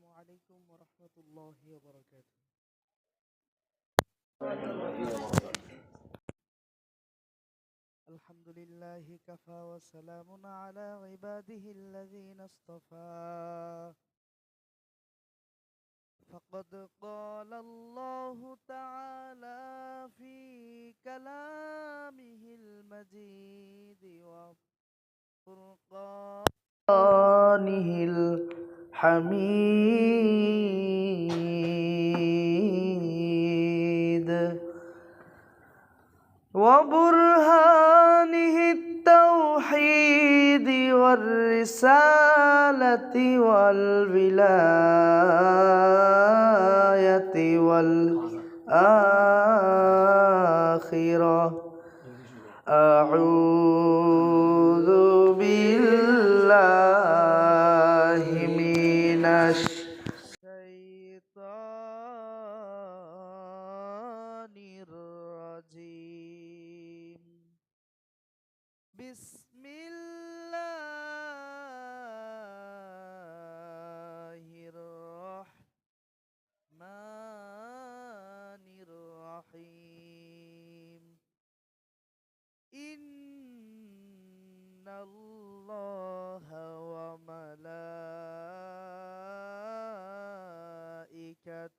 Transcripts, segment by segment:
السلام عليكم ورحمة الله وبركاته. الحمد لله كفى وسلام على عباده الذين اصطفى. فقد قال الله تعالى في كلامه المجيد وفرقانه الحميد. وبرهانه التوحيد والرسالة والولاية والآخرة. أعوذ love.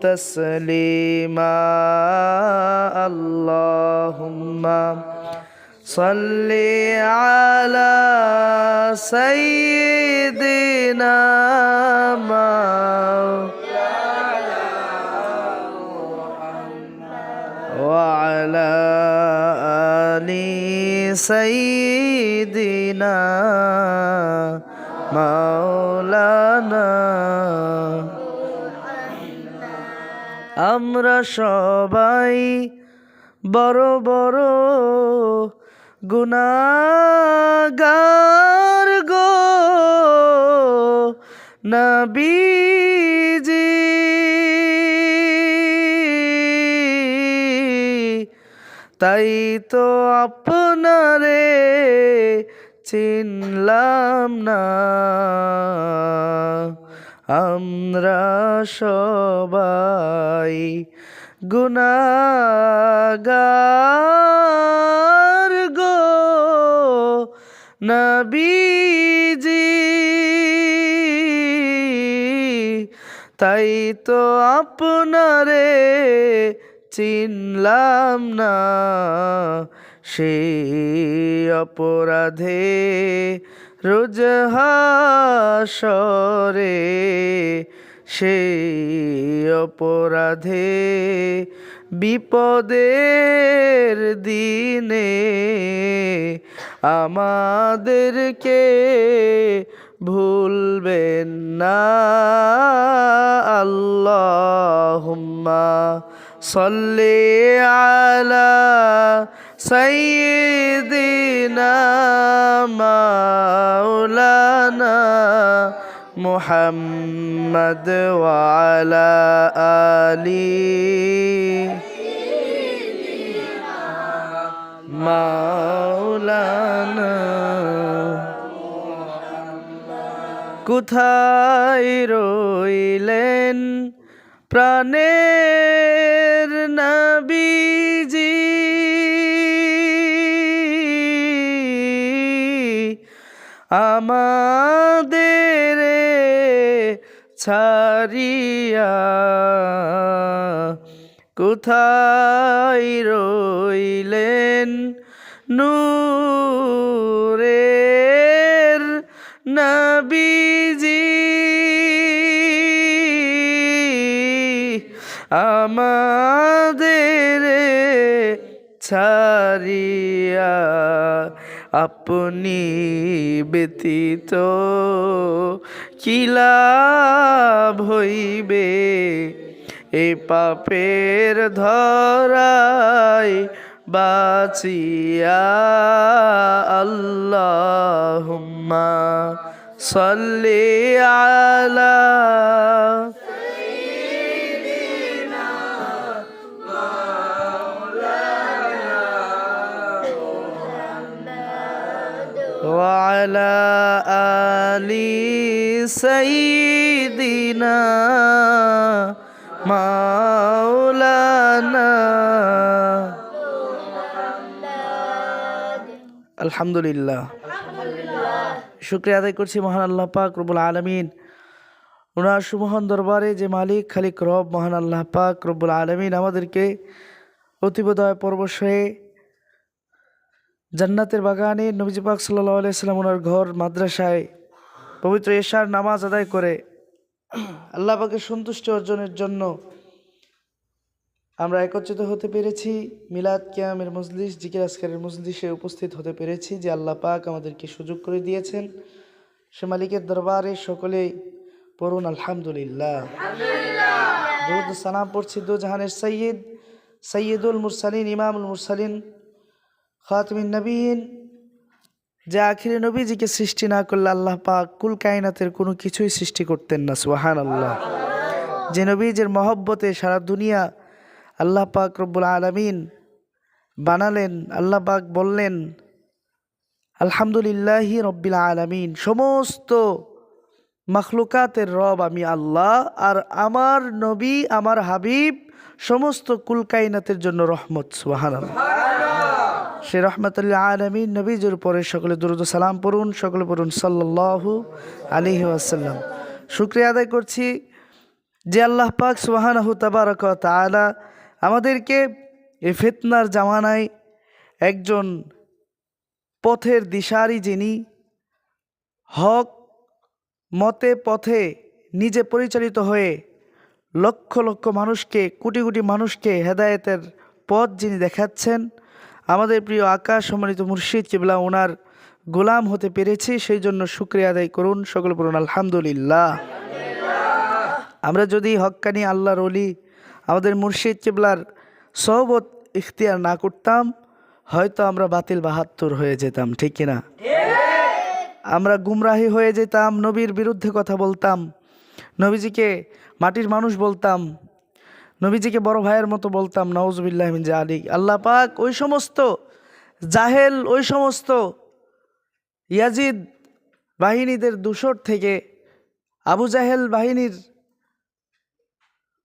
تسليما. اللهم صل على سيدنا وعلى آل سيدنا مولانا. আমরা সবাই বড় বড় গুনাগার গো। নবীজি। তাই তো আপনারে চিনলাম না। আমরা সবাই গুনাগার গো নবীজি। তাই তো আপনারে চিনলাম না সে অপরাধে রোজ হাসরে সেই অপরাধে বিপদের দিনে আমাদেরকে ভুলবেন না। আল্লাহ সল্লে আলা سيدنا مولانا محمد وعلى آله মাওলানা কোথায় রইলেন প্রাণের আমাদের ছাড়িয়া কোথায় রইলেন নূরের নবীজি? আমাদের ছাড়িয়া আপনি ব্যতীত কি লাভ হইবে? এই পাপের ধরাই বাঁচিয়া আল্লাহুম্মা সাল্লি আলা وعلى آل سيدنا مولانا আলহামদুলিল্লাহ শুক্রিয়া আদায় করছি মহান আল্লাহ পাক রব্বুল আলমিন ওনার সুমহান দরবারে যে মালিক খালিক রব মহান আল্লাহ পাক রব্বুল আলমিন আমাদেরকে অতিবোদয় পরবশ হয়ে জান্নাতের বাগানে নবীজি পাক সাল্লাহ আলাইসাল্লাম ওনার ঘর মাদ্রাসায় পবিত্র এশার নামাজ আদায় করে আল্লাহ পাকের সন্তুষ্টি অর্জনের জন্য আমরা একত্রিত হতে পেরেছি। মিলাদ কিয়ামের মজলিস জিকির আসকারের মজলিসে উপস্থিত হতে পেরেছি যে আল্লাহ পাক আমাদেরকে সুযোগ করে দিয়েছেন। সে মালিকের দরবারে সকলেই পড়ুন আলহামদুলিল্লাহ। সালাম পড়ছি দু জাহানের সৈয়দ সৈয়দুল মুরসালিন ইমামুল মুরসালিন খাতমিন নবীন। যে আখিরি নবীজিকে সৃষ্টি না করলে আল্লাহ পাক কুল কায়নাতের কোনো কিছুই সৃষ্টি করতেন না সুহান আল্লাহ যে নবীজের মহব্বতে সারা দুনিয়া আল্লাহ পাক রব্বুল আলমিন বানালেন, আল্লাহ পাক বললেন, আলহামদুলিল্লাহি রব্বিল আলমিন, সমস্ত মখলুকাতের রব আমি আল্লাহ, আর আমার নবী, আমার হাবিব, সমস্ত কুলকাইনাতের জন্য রহমত সুহান আল্লাহ সে রহমতুল্লাহ আলমিন নবীজুর উপরে সকলে দুরুদ সালাম পড়ুন, সকলে পড়ুন, সাল্লাল্লাহু আলিহি আসাল্লাম শুক্রিয়া আদায় করছি যে আল্লাহ পাক সুবাহানাহু তাবারক তাআলা আমাদেরকে এই ফিতনার জামানায় একজন পথের দিশারি যিনি হক, মতে, পথে নিজে পরিচালিত হয়ে লক্ষ লক্ষ মানুষকে, কোটি কোটি মানুষকে হেদায়েতের পথ যিনি দেখাচ্ছেন আমাদের প্রিয় আকাশ সম্মানিত মুর্শিদ, কিবলা ওনার গোলাম হতে পেরেছি, সেই জন্য শুক্রিয়া আদায় করুন, সকল পড়ুন, আলহামদুলিল্লাহ। আমরা যদি হক্কানি আল্লাহর অলি আমাদের মুর্শিদ কিবলার সহবত ইখতিয়ার না করতাম, হয়তো আমরা বাতিল বাহাত্তর হয়ে যেতাম, ঠিক কিনা? আমরা গুমরাহি হয়ে যেতাম, নবীর বিরুদ্ধে কথা বলতাম, নবীজিকে মাটির মানুষ বলতাম নবীজিকে বড় ভাইয়ের মতো বলতাম নওয়াজবিল্লাহ মিন আলী আল্লাহ পাক ওই সমস্ত জাহেল, ওই সমস্ত ইয়াজিদ বাহিনীদের দূষর থেকে আবু জাহেল বাহিনীর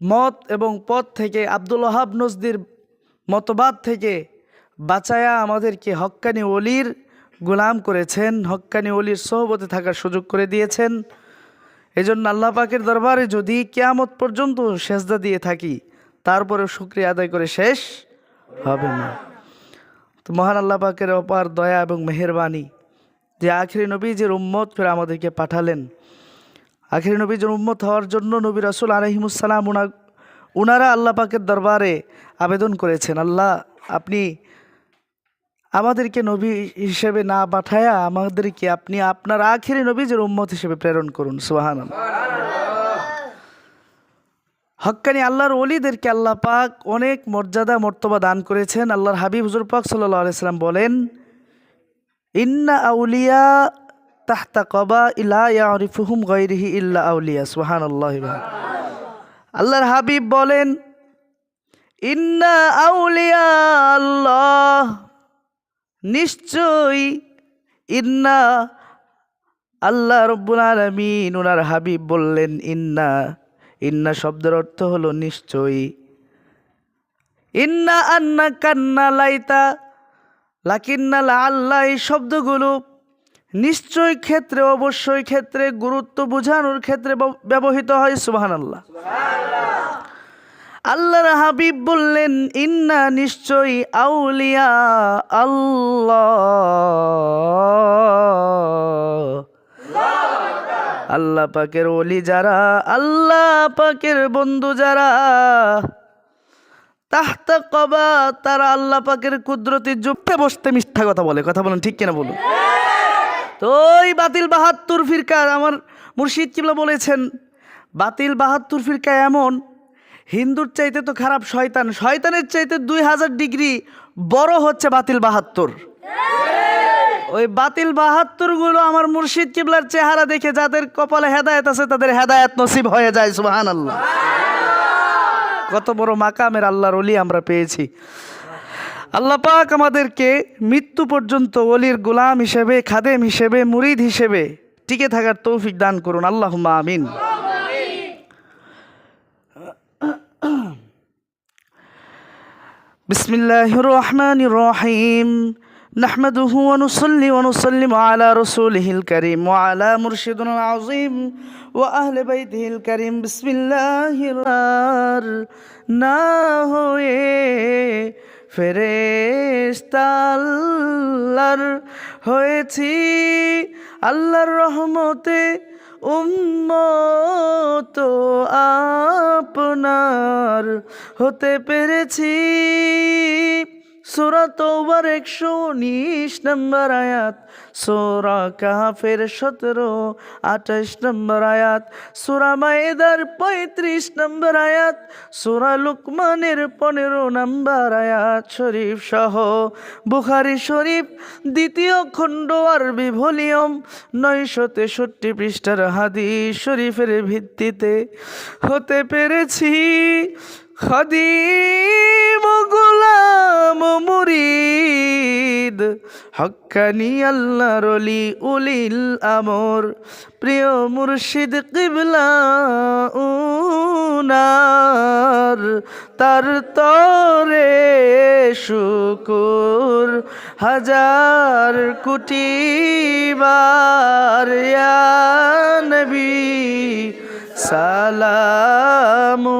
মত এবং পথ থেকে আব্দুল ওহাব নজদির মতবাদ থেকে বাঁচায়া আমাদেরকে হক্কানি অলির গোলাম করেছেন, হক্কানি অলির সহবতে থাকার সুযোগ করে দিয়েছেন। এজন্য আল্লাহ পাকের দরবারে যদি কেয়ামত পর্যন্ত সেজদা দিয়ে থাকি, তারপরেও শুক্রিয়া আদায় করে শেষ হবে না। তো মহান আল্লাহ পাকের অপার দয়া এবং মেহেরবানি যে আখিরি নবী যে উম্মত করে আমাদেরকে পাঠালেন। আখিরি নবীজের উম্মত হওয়ার জন্য নবী রাসুল আলহিমুসালাম উনা উনারা আল্লাহ পাকের দরবারে আবেদন করেছেন, আল্লাহ, আপনি আমাদেরকে নবী হিসেবে না পাঠায়া আমাদেরকে আপনি আপনার আখিরি নবীজের উম্মত হিসেবে প্রেরণ করুন সোহান হক্কানি আল্লাহর অলিদেরকে আল্লাহ পাক অনেক মর্যাদা, মর্তবা দান করেছেন। আল্লাহর হাবিব হুজুর পাক সাল্লাহ বলেন, ইন্না আউলিয়া তাহতা কবা ইলা ইয়ারিফুহুম গৈরিহি ইল্লা আউলিয়া সোহান আল্লাহ আল্লাহর হাবিব বলেন, ইন্না আউলিয়া আল্লাহ নিশ্চয়ই ইন্না আল্লাহ রব্বুল আলমিন ওনার হাবিব বললেন ইন্না ইন্না শব্দের অর্থ হলো নিশ্চয়ই। ইন্না আন্না কান্না লাইতা, লাকিন্না আল্লাহ এই শব্দগুলো নিশ্চয় ক্ষেত্রে, অবশ্যই ক্ষেত্রে, গুরুত্ব বোঝানোর ক্ষেত্রে ব্যব- ব্যবহৃত হয় সুবাহান আল্লাহ আল্লাহর হাবিব বললেন, ইন্না নিশ্চয়ই আউলিয়া আল্লাহ। আল্লাহ পাকের ওলি যারা, আল্লাহ পাকের বন্ধু যারা, তাহতা কবা তারা আল্লাহ পাকের কুদরতি জুপে বসতে মিথ্যা কথা বলে। কথা বলেন ঠিক কিনা বলুন। তো ওই বাতিল বাহাত্তর ফিরকার আমার মুর্শিদ কিবলা বলেছেন, বাতিল বাহাত্তর ফিরকা এমন হিন্দুর চাইতে তো খারাপ শয়তান। শয়তানের চাইতে দুই হাজার ডিগ্রি বড় হচ্ছে বাতিল বাহাত্তর। ওই বাতিল বাহাত্তরগুলো আমার মুর্শিদ কিবলার চেহারা দেখে যাদের কপালে হেদায়েত আছে, তাদের হেদায়েত নসিব হয়ে যায় সুবাহান আল্লাহ কত বড় মাকামের আল্লাহর অলি আমরা পেয়েছি। আল্লাহ পাক আমাদেরকে মৃত্যু পর্যন্ত অলির গোলাম হিসেবে, খাদেম হিসেবে, মুরিদ হিসেবে টিকে থাকার তৌফিক দান করুন। আল্লাহ আমিন। بسم الله الرحمن الرحيم نحمده ونصلي ونسلم على رسوله الكريم وعلى مرشدنا العظيم وأهل بيته الكريم بسم الله الرحمن না হয়ে ফেরেস্তাল্লার হয়েছি আল্লাহর রহমতে উম্মত আপনার হতে পেরেছি। সুরা তোবার একশো উনিশ নম্বর আয়াত, সোরা কাহাফের সতেরো আঠাশ নম্বর আয়াত, সুরা মায়েদার পঁয়ত্রিশ নম্বর আয়াত, সুরা লুকমানের পনেরো নম্বর আয়াত শরীফ সহ বুখারি শরীফ দ্বিতীয় খণ্ড আরবি ভলিউম নয়শো তেষট্টি পৃষ্ঠার হাদিস শরীফের ভিত্তিতে হতে পেরেছি। খদিম গোলাম মুরিদ, হক্কানি আল্লাহ রলি উলিল আমর, প্রিয় মুর্শিদ কিবলা উনার, তার তরে শুকুর হাজার কোটি বার নবী সালামু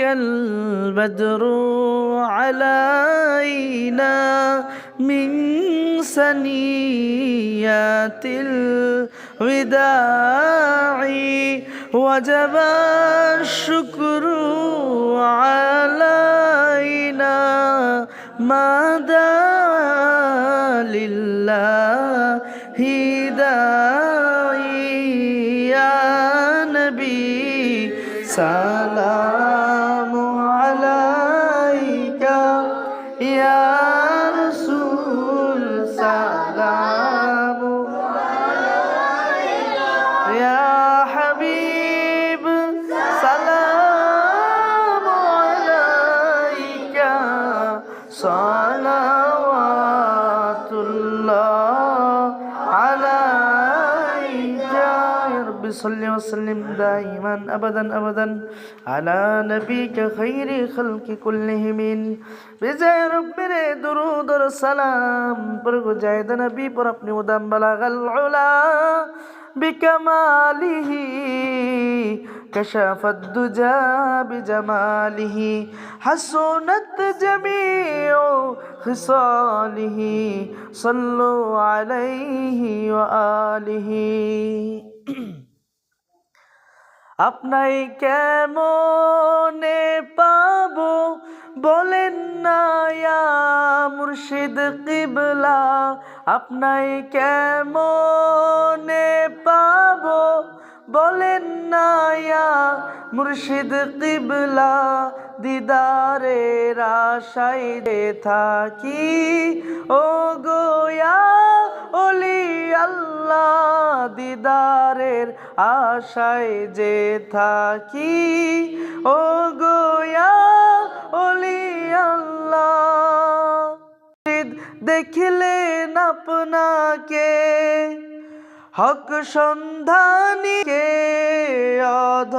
البدر علينا من سنيات الوداع. وجب الشكر علينا ما دعا لله داعي. يا نبي سلام. صل وسلم دائما أبدا أبدا على نبيك خير خلق كلهم. بجاء ربنا درود السلام برغو جايد نبي پر اپنی ودم بلغ العلا. بكماله كشف الدجى بجماله. حسنت جميع خصاله. صلوا عليه وآله আপনাই কেমনে পাব? বলেন না মুর্শিদ কিবলা আপনাই কেমনে পাব? বলেন না মুর্শিদ কিবলা দিদারের আশায় যে থাকি ও গোয়া ওলি আল্লাহ, দিদারের আশায় যে থাকি ও গোয়া ওলি আল্লাহ। দেখলেন আপনাকে হক সন্ধানীকে অধ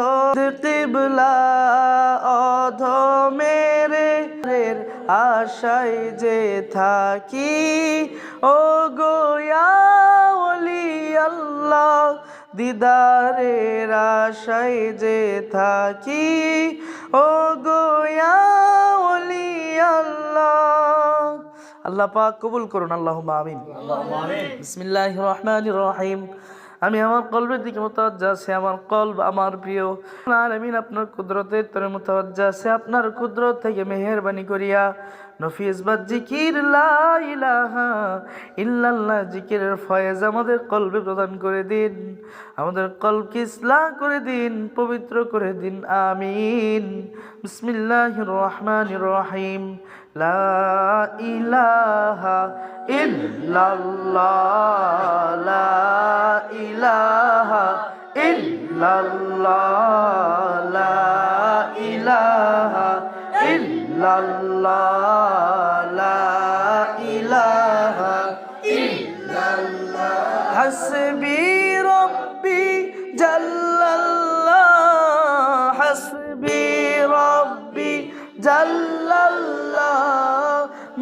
কিবলা অধ মেরে আশায় যে থাকি ও গোয়া ওলি আল্লাহ, দিদারের আশায় যে থাকি ও গোয়া ওলি আল্লাহ। আল্লাহ পাক কবুল করুন আল্লাহ আমিন। বিসমিল্লাহ রহমান রহিম। আমি আমার কলবের দিকে মোতাবজ্জা আছে আমার কলব আমার প্রিয়। আমিন আপনার কুদরতের তরে মোতাবজ্জা আছে আপনার কুদরত থেকে মেহেরবানি করিয়া নফিস বাদ জিকির ইলাহা ইল্লাল্লাহ জিকিরের ফয়েজ আমাদের কলবে প্রদান করে দিন। আমাদের কলকে ইসলাহ করে দিন পবিত্র করে দিন আমিন। বিসমিল্লাহির রহমানির রহিম। লা ইলাহা ইল্লাল্লাহ, লা ইলাহা ইল্লাল্লাহ, লা ইলাহা ইল্লাল্লাহ, লা ইলাহা ইল্লাল্লাহ। হাসবি রব্বি জাল্লাল্লাহ, হাসবি রব্বি জাল্লাল্লাহ।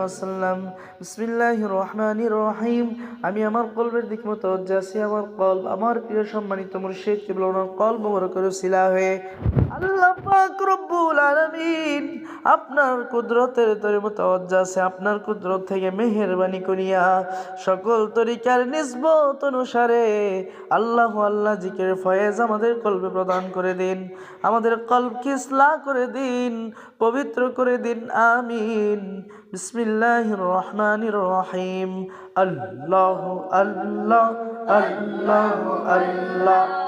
রসুল্লাহ বিসমিল্লাহ রহমান রহিম। আমি আমার কলবের দিক মতো যাসি আমার কল, আমার প্রিয় সম্মানিত মুর্শিদ কেবল ওনার কল বড় করে শিলা হয়ে আল্লাহ আপনার কুদরতের তরে মতোজ্জা আছে, আপনার কুদরত থেকে মেহেরবানি করিয়া সকল তরিকার নিসবত অনুসারে আল্লাহ আল্লাহ জিকের ফয়েজ আমাদের কলবে প্রদান করে দিন, আমাদের কলবকে ইসলাহ করে দিন, পবিত্র করে দিন, আমিন। বিসমিল্লাহির রহমানির রহিম। আল্লাহ আল্লাহ আল্লাহ আল্লাহ।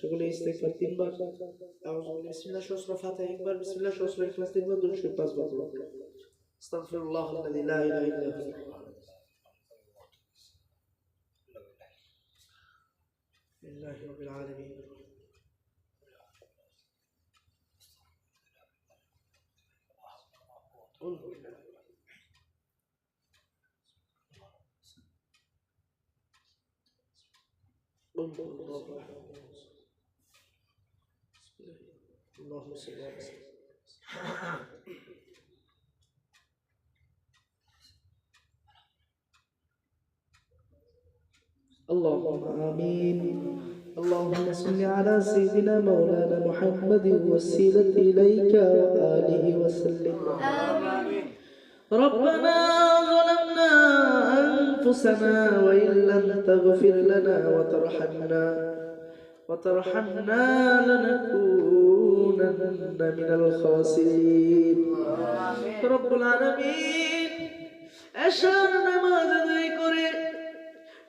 সকলে ইস্তেগফার তিনবার আউযু বিল্লাহি বিসমিল্লাহ সূরা ফাতিহা একবার বিসমিল্লাহ সূরা ইখলাস তিনবার দুরূদ শরীফ পাঁচবার আস্তাগফিরুল্লাহ আল্লাযী লা ইলাহা ইল্লা হুয়া لله رب العالمين قل قل هو الله احد اللهم صل سيدنا اللهم آمين. اللهم صل على سيدنا مولانا محمد والسيلة إليك وآله وسلم. ربنا ظلمنا أنفسنا وإن لم تغفر لنا وترحمنا. وترحمنا لنكونن من الخاسرين رب العالمين أشار نماز আদায় করে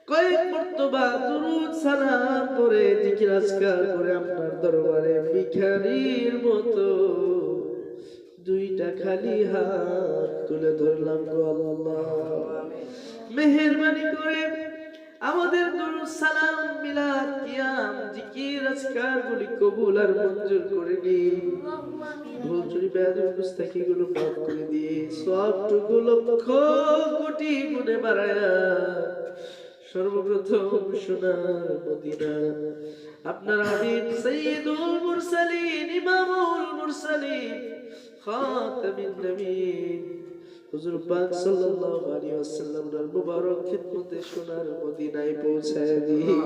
কয়েক মর্তবা দুরুদ সালাম করে জিকির আজকার করে আপনার দরবারে ভিখারির মতো দুইটা খালি হাত তুলে ধরলাম গো আল্লাহ মেহেরবানি করে আমাদের দরুদ সালাম, মিলাদ, কিয়াম, জিকির আজকার গুলি কবুল আর মঞ্জুর করে নিন। ভুল চুরি, বেয়াদব গুস্তাখি গুলো মাফ করে দিয়ে সবটুকু লক্ষ কোটি গুণে বাড়ায়া সর্বপ্রথম সোনার মদিনা। আপনার হাবিব সৈয়দুল মুরসালিন, ইমামুল মুরসালিন, খাতামিন নবীন হুজুর পাক সাল্লাল্লাহু আলাইহি ওয়াসাল্লামের মুবারক খিদমতে সোনার মদিনায় পৌঁছায় দিই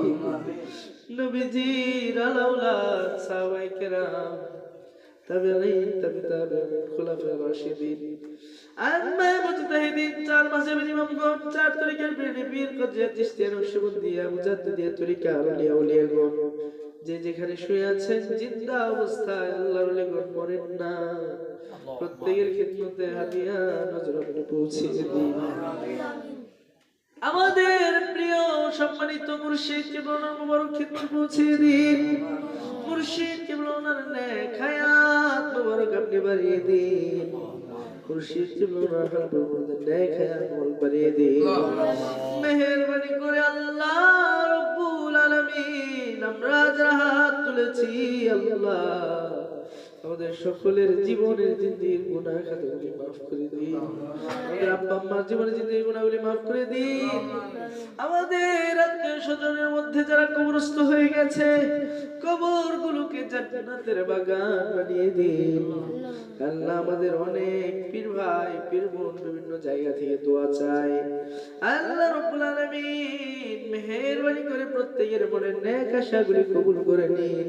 নবীজির আলাউলাদ, সাহাবায়ে কেরাম, তাবেঈন তাবে তাবেঈন খুলাফায়ে রাশিদিন, আম্মা মুজতাহিদিন, চার মাসের ইমামগণ, চার তরিকার বিরোধী পীর কজিয়া চিশতিয়া নকশবন্দিয়া মুজাদ্দিদিয়া তরিকা আউলিয়া উলিয়াগণ। যে যেখানে শুয়ে আছেন জিন্দা অবস্থায় আল্লাহর ওলিগণ মরেন না। প্রত্যেকের খিদমতে হাদিয়া নজর আপনি পৌঁছে দিন আমাদের প্রিয় সম্মানিত মুর্শিদ কেবলার মুবারক খিদমত পৌঁছে দিন। মুর্শিদ কেবলার নেক হায়াত মুবারক আপনি বাড়িয়ে দিন। হায়াতের মধ্যে নেক হায়াত মুবারক বাড়িয়ে দিন মেহেরবানি করে আল্লাহ আল্লাহ। আমাদের সকলের জীবনের জিন্দির গুনাহ খাতাগুলি মাফ করে দিন। আমাদের আব্বা আম্মার জীবনের জিন্দির গুনাহগুলি মাফ করে দিন। আমাদের আত্মীয় স্বজনের মধ্যে যারা কবরস্থ হয়ে গেছে কবর গুলোকে জান্নাতের বাগান বানিয়ে দিন। আল্লাহ আমাদের অনেক পীর ভাই, পীর বোন বিভিন্ন জায়গা থেকে দোয়া চাই আল্লাহ রব্বুল আলামিন মেহেরবানি করে প্রত্যেকের মনের নেক আশাগুলি কবুল করে নিন।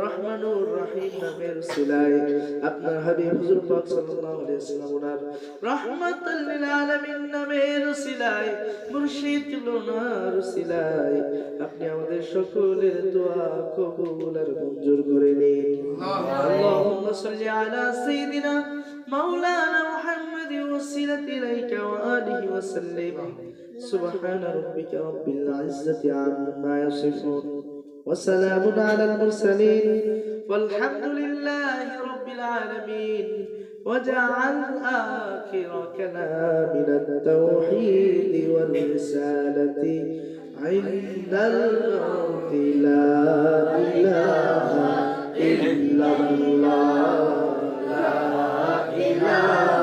আপনি আমাদের সকলের দোয়া কবুল আর মঞ্জুর করে নিন। সুবাহ সাল্লি আলা সাইয়্যিদিনা আম্মা ইয়াসিফুন। وسلام على المرسلين. والحمد لله رب العالمين. وجعل آخر كلامنا التوحيد والرسالة عند الموت. لا إله إلا الله. لا إله